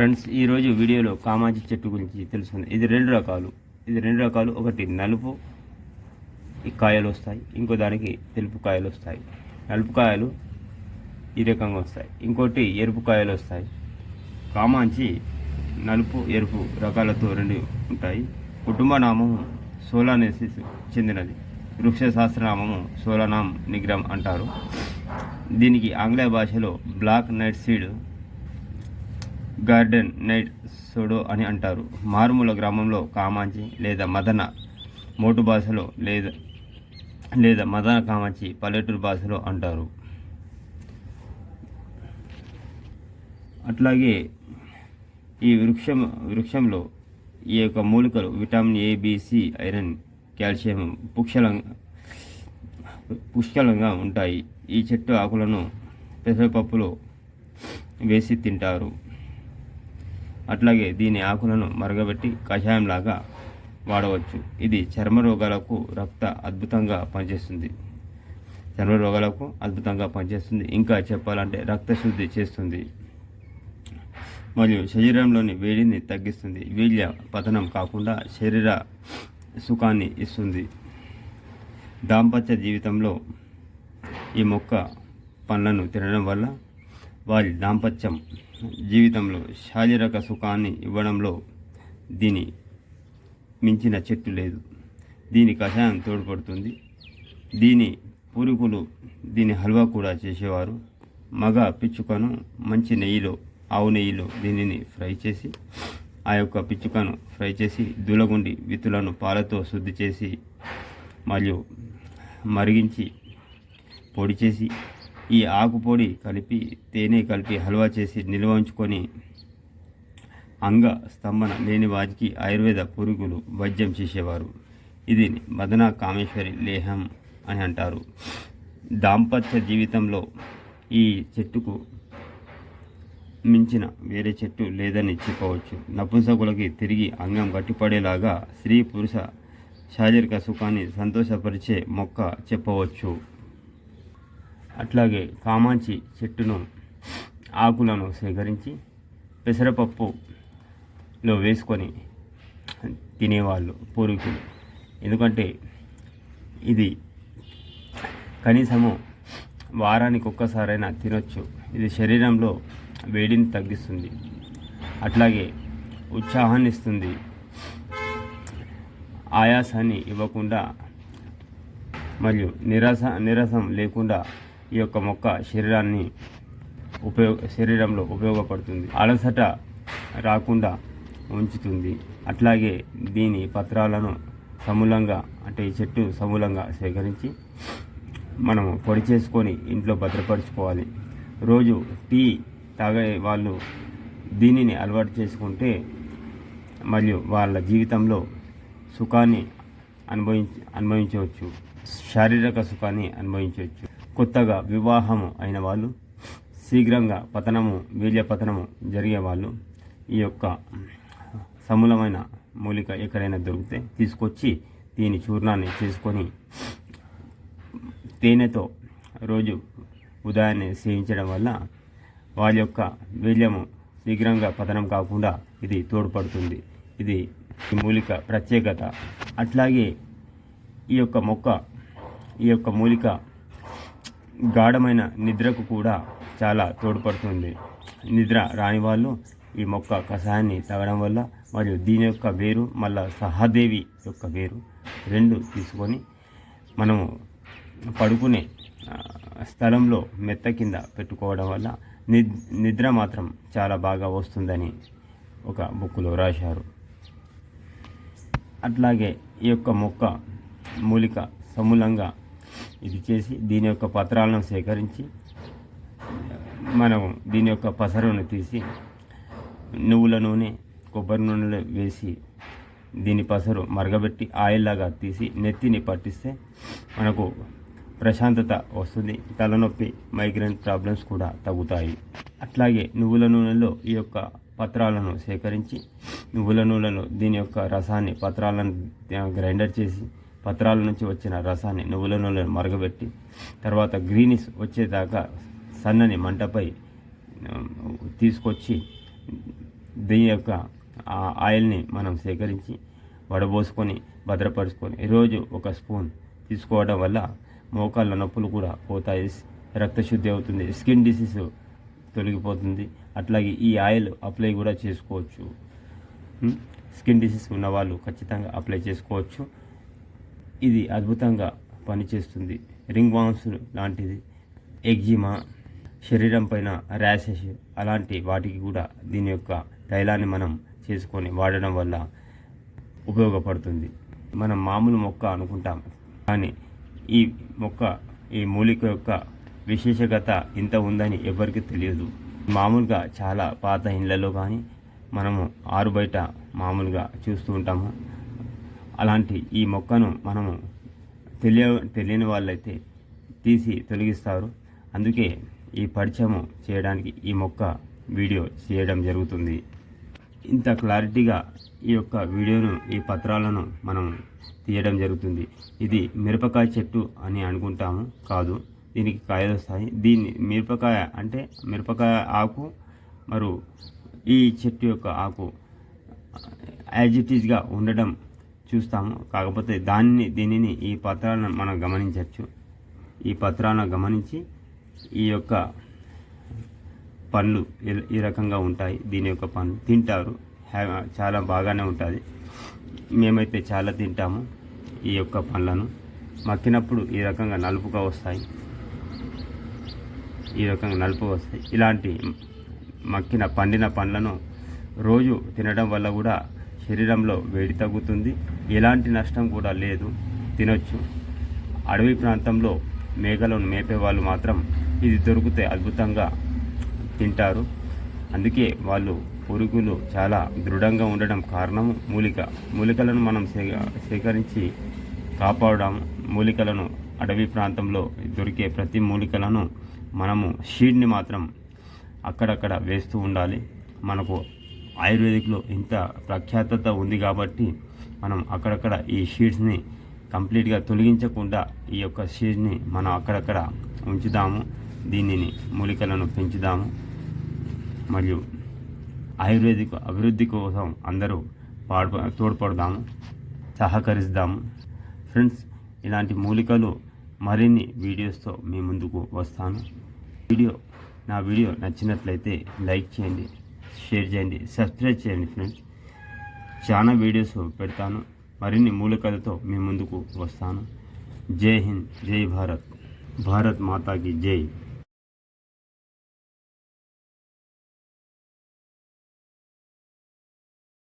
Friends ఈరోజు వీడియోలో కామాజి చెట్టు గురించి తెలుస్తుంది ఇది రెండు రకాలు. ఇది రెండు రకాలు. ఒకటి నలుపు కాయలు వస్తాయి. ఇంకో దానికి తెలుపు కాయలు వస్తాయి. నలుపు కాయలు ఈ రకంగా వస్తాయి. ఇంకోటి ఎరుపు కాయలు వస్తాయి. కామాంచి నలుపు ఎరుపు రకాలతో రెండు ఉంటాయి. కుటుంబ నామము సోలానేసిస్ చెందినది. వృక్ష శాస్త్రనామము సోలానామ్ నిగ్రమ్ అంటారు. దీనికి ఆంగ్ల భాషలో black night seed garden night సోడో అని అంటారు. మారుమూల గ్రామంలో కామాంచి లేదా మదన మోటు భాషలో లేదా లేదా మదన కామాంచి పల్లెటూరు భాషలో అంటారు. అట్లాగే ఈ వృక్షం వృక్షంలో ఈ యొక్క మూలికలు vitamin A B C iron calcium పుష్కలంగా పుష్కలంగా ఉంటాయి. ఈ చెట్టు ఆకులను పెసరపప్పులో వేసి తింటారు. అట్లాగే దీని ఆకులను మరగబెట్టి కషాయంలాగా వాడవచ్చు. ఇది చర్మ రోగాలకు రక్త అద్భుతంగా పనిచేస్తుంది. చర్మ రోగాలకు అద్భుతంగా పనిచేస్తుంది. ఇంకా చెప్పాలంటే రక్త శుద్ధి చేస్తుంది. మరియు శరీరంలోని వేడిని తగ్గిస్తుంది. వీళ్ళ పతనం కాకుండా శరీర సుఖాన్ని ఇస్తుంది. దాంపత్య జీవితంలో ఈ మొక్క పండ్లను తినడం వల్ల వారి దాంపత్యం జీవితంలో శారీరక సుఖాన్ని ఇవ్వడంలో దీని మించిన చెట్టు లేదు. దీని కషాయం తోడ్పడుతుంది. దీని పూర్వీకులు దీని హల్వా కూడా చేసేవారు. మగ పిచ్చుకను మంచి నెయ్యిలో ఆవు నెయ్యిలో దీనిని ఫ్రై చేసి ఆ యొక్క పిచ్చుకను ఫ్రై చేసి దులగుండి విత్తులను పాలతో శుద్ధి చేసి మరియు మరిగించి పొడి చేసి ఈ ఆకుపొడి కలిపి తేనె కలిపి హల్వా చేసి నిల్వ ఉంచుకొని అంగ స్తంభన లేని వారికి ఆయుర్వేద పురుగులు వైద్యం చేసేవారు. ఇది మదన కామేశ్వరి లేహం అని అంటారు. దాంపత్య జీవితంలో ఈ చెట్టుకు మించిన వేరే చెట్టు లేదని చెప్పవచ్చు. నపుంసకులకి తిరిగి అంగం గట్టిపడేలాగా స్త్రీ పురుష శారీరక సుఖాన్ని సంతోషపరిచే మొక్క చెప్పవచ్చు. అట్లాగే కామాంచి చెట్టును ఆకులను సేకరించి పెసరపప్పులో వేసుకొని తినేవాళ్ళు పూర్వీకులు. ఎందుకంటే ఇది కనీసము వారానికి ఒక్కసారైనా తినొచ్చు. ఇది శరీరంలో వేడిని తగ్గిస్తుంది. అట్లాగే ఉత్సాహాన్ని ఇస్తుంది. ఆయాసాన్ని ఇవ్వకుండా మరియు నిరాశ నిరసం లేకుండా ఈ యొక్క మొక్క శరీరాన్ని ఉపయోగ శరీరంలో ఉపయోగపడుతుంది. అలసట రాకుండా ఉంచుతుంది. అట్లాగే దీని పత్రాలను సమూలంగా అంటే ఈ చెట్టు సమూలంగా సేకరించి మనము పొడి చేసుకొని ఇంట్లో భద్రపరచుకోవాలి. రోజు టీ తాగే వాళ్ళు దీనిని అలవాటు చేసుకుంటే మరియు వాళ్ళ జీవితంలో సుఖాన్ని అనుభవించ అనుభవించవచ్చు. శారీరక సుఖాన్ని అనుభవించవచ్చు. కొత్తగా వివాహము అయిన వాళ్ళు శీఘ్రంగా పతనము వీర్య పతనము జరిగే వాళ్ళు ఈ యొక్క సమూలమైన మూలిక ఎక్కడైనా దొరికితే తీసుకొచ్చి దీని చూర్ణాన్ని చేసుకొని తేనెతో రోజు ఉదయాన్నే సేవించడం వల్ల వారి యొక్క వీర్యము శీఘ్రంగా పతనం కాకుండా ఇది తోడ్పడుతుంది. ఇది ఈ మూలిక ప్రత్యేకత. అట్లాగే ఈ యొక్క మొక్క ఈ యొక్క మూలిక గాఢమైన నిద్రకు కూడా చాలా తోడ్పడుతుంది. నిద్ర రాని వాళ్ళు ఈ మొక్క కషాయాన్ని తాగడం వల్ల మరియు దీని యొక్క వేరు మళ్ళా సహాదేవి యొక్క వేరు రెండు తీసుకొని మనము పడుకునే స్థలంలో మెత్త కింద పెట్టుకోవడం వల్ల నిద్ నిద్ర మాత్రం చాలా బాగా వస్తుందని ఒక బుక్లో రాశారు. అట్లాగే ఈ యొక్క మొక్క మూలిక సమూలంగా ఇది చేసి దీని యొక్క పత్రాలను సేకరించి మనం దీని యొక్క పసరును తీసి నువ్వుల నూనె కొబ్బరి నూనెలో వేసి దీని పసరు మరగబెట్టి ఆయిల్లాగా తీసి నెత్తిని పట్టిస్తే మనకు ప్రశాంతత వస్తుంది. తలనొప్పి మైగ్రేన్ ప్రాబ్లమ్స్ కూడా తగ్గుతాయి. అట్లాగే నువ్వుల నూనెలో ఈ యొక్క పత్రాలను సేకరించి నువ్వుల నూనెలో దీని యొక్క రసాన్ని పత్రాలను గ్రైండర్ చేసి పత్రాల నుంచి వచ్చిన రసాన్ని నువ్వుల నూనెను మరగబెట్టి తర్వాత గ్రీనిస్ వచ్చేదాకా సన్నని మంటపై తీసుకొచ్చి దీని యొక్క ఆ ఆయిల్ని మనం సేకరించి వడబోసుకొని భద్రపరుచుకొని రోజు ఒక స్పూన్ తీసుకోవడం వల్ల మోకాళ్ళ నొప్పులు కూడా పోతాయి. రక్తశుద్ధి అవుతుంది. స్కిన్ డిసీజ్ తొలగిపోతుంది. అట్లాగే ఈ ఆయిల్ అప్లై కూడా చేసుకోవచ్చు. స్కిన్ డిసీజ్ ఉన్నవాళ్ళు ఖచ్చితంగా అప్లై చేసుకోవచ్చు. ఇది అద్భుతంగా పనిచేస్తుంది. రింగ్ వామ్స్ లాంటిది. ఎగ్జిమా శరీరం పైన ర్యాషెస్ అలాంటి వాటికి కూడా దీని యొక్క తైలాన్ని మనం చేసుకొని వాడడం వల్ల ఉపయోగపడుతుంది. మనం మామూలు మొక్క అనుకుంటాం కానీ ఈ మొక్క ఈ మూలిక యొక్క విశేషగత ఇంత ఉందని ఎవరికి తెలియదు. మామూలుగా చాలా పాత ఇళ్ళలో కానీ మనము ఆరు బయట మామూలుగా చూస్తూ ఉంటాము. అలాంటి ఈ మొక్కను మనము తెలియ తెలియని వాళ్ళైతే తీసి తొలగిస్తారు. అందుకే ఈ పరిచయము చేయడానికి ఈ మొక్క వీడియో చేయడం జరుగుతుంది. ఇంత క్లారిటీగా ఈ యొక్క వీడియోను ఈ పత్రాలను మనం తీయడం జరుగుతుంది. ఇది మిరపకాయ చెట్టు అని అనుకుంటాము కాదు. దీనికి కాయలు వస్తాయి. దీన్ని మిరపకాయ అంటే మిరపకాయ ఆకు మరియు ఈ చెట్టు యొక్క ఆకు యాజ్ ఇట్ ఈస్గా ఉండడం చూస్తాము. కాకపోతే దాన్ని దీనిని ఈ పత్రాలను మనం గమనించవచ్చు. ఈ పత్రాలను గమనించి ఈ యొక్క పండ్లు ఈ- రకంగా ఉంటాయి. దీని యొక్క పండ్లు తింటారు. హ్యా- చాలా బాగానే ఉంటుంది. మేమైతే చాలా తింటాము ఈ యొక్క పండ్లను. మక్కినప్పుడు ఈ రకంగా నలుపుగా వస్తాయి. ఈ రకంగా నలుపు వస్తాయి. ఇలాంటి మక్కిన పండిన పండ్లను రోజు తినడం వల్ల కూడా శరీరంలో వేడి తగ్గుతుంది. ఎలాంటి నష్టం కూడా లేదు. తినొచ్చు. అడవి ప్రాంతంలో మేకలను మేపే వాళ్ళు మాత్రం ఇది దొరికితే అద్భుతంగా తింటారు. అందుకే వాళ్ళు పురుగులు చాలా దృఢంగా ఉండడం కారణం మూలిక. మూలికలను మనం సేకరించి కాపాడడం మూలికలను అడవి ప్రాంతంలో దొరికే ప్రతి మూలికలను మనము షీడ్ని మాత్రం అక్కడక్కడ వేస్తూ ఉండాలి. మనకు ఆయుర్వేదిక్లో ఇంత ప్రఖ్యాతత ఉంది కాబట్టి మనం అక్కడక్కడ ఈ షీడ్స్ని కంప్లీట్గా తొలగించకుండా ఈ యొక్క షీట్ని మనం అక్కడక్కడ ఉంచుదాము. దీనిని మూలికలను పెంచుదాము. మరియు ఆయుర్వేదిక్ అభివృద్ధి కోసం అందరూ పాడు తోడ్పడదాము సహకరిస్తాము. ఫ్రెండ్స్ ఇలాంటి మూలికలు మరిన్ని వీడియోస్తో మీ ముందుకు వస్తాను. వీడియో నా వీడియో నచ్చినట్లయితే లైక్ చేయండి. షేర్ చేయండి సబ్స్క్రైబ్ చేయండి ఫ్రెండ్స్ చాలా వీడియోస్ పెడతాను. మరిన్ని మూలికలతో మీ ముందుకు వస్తాను. జై హింద్ జై భారత్. భారత్ మాతాకి జై.